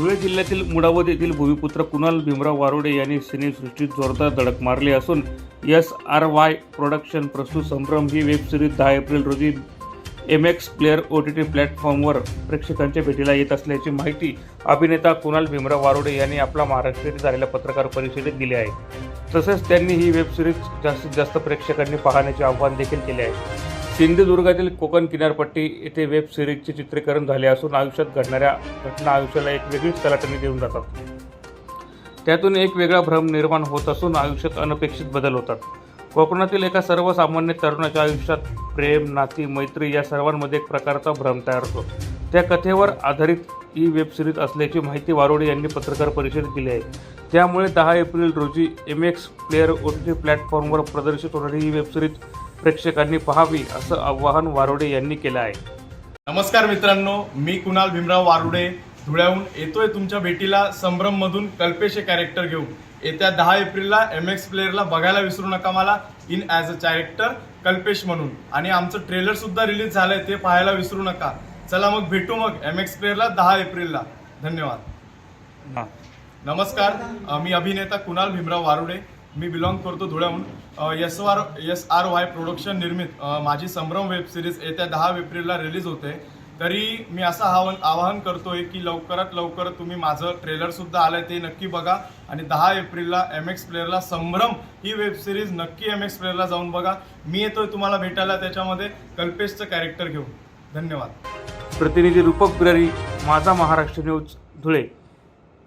धुळे जिल्ह्यातील मुडावत येथील भूमिपुत्र कुणाल भीमराव वारोडे यांनी सिनेसृष्टीत जोरदार धडक मारली असून एस आर वाय प्रोडक्शन प्रस्तुत संभ्रम ही वेब सिरीज दहा एप्रिल रोजी M X player O T T प्लॅटफॉर्मवर प्रेक्षकांच्या भेटीला येत असल्याची माहिती अभिनेता कुणाल भीमराव वारोडे यांनी आपला महाराष्ट्र झालेल्या पत्रकार परिषदेत दिली आहे. तसेच त्यांनी ही वेब सिरीज जास्तीत जास्त प्रेक्षकांनी पाहण्याचे आवाहन देखील केले आहे. सिंधुदुर्गातील कोकण किनारपट्टी येथे वेब सिरीजचे चित्रीकरण झाले असून आयुष्यात घडणाऱ्या घटना आयुष्याला एक वेगळीच कलाटणी देऊन जातात. त्यातून एक वेगळा भ्रम निर्माण होत असून आयुष्यात अनपेक्षित बदल होतात. कोकणातील एका सर्वसामान्य तरुणाच्या आयुष्यात प्रेम नाती मैत्री या सर्वांमध्ये एक प्रकारचा भ्रम तयार होतो. त्या कथेवर आधारित ही वेब सिरीज असल्याची माहिती वारोडे यांनी पत्रकार परिषदेत दिली आहे. त्यामुळे दहा एप्रिल रोजी M X player O T T प्लॅटफॉर्मवर प्रदर्शित होणारी ही वेब सिरीज प्रेक्षकांनी पाहावी असं आवाहन वारोडे यांनी केलं आहे. नमस्कार मित्रांनो मी कुणाल भीमराव वारुडे. धुळ्याहून येतोय तुमच्या भेटीला संभ्रम मधून कल्पेश हे कॅरेक्टर घेऊन. येत्या दहा एप्रिलला एम एक्स प्लेअरला बघायला विसरू नका मला. In as a character Kalpesh म्हणून. आणि आमचं ट्रेलर सुद्धा रिलीज झालंय ते पाहायला विसरू नका. चला मग भेटू मग एम एक्स प्लेअरला दहा एप्रिलला. धन्यवाद. नमस्कार मी अभिनेता कुणाल भीमराव वारुडे. मी बिलॉंग करतो धुळ्याहून. S R S R Y production निर्मित माझी संभ्रम वेब सिरीज येत्या दहा एप्रिलला रिलीज होते. तरी मी असं आवाहन आवाहन करतोय की लवकरात लवकर तुम्ही माझं ट्रेलरसुद्धा आलं आहे ते नक्की बघा. आणि दहा एप्रिलला एम एक्स प्लेअरला संभ्रम ही वेब सिरीज नक्की एम एक्स प्लेअरला जाऊन बघा. मी येतोय तुम्हाला भेटायला त्याच्यामध्ये कल्पेशचं कॅरेक्टर घेऊन. धन्यवाद. प्रतिनिधी रूपक बिरारी माझा महाराष्ट्र न्यूज धुळे.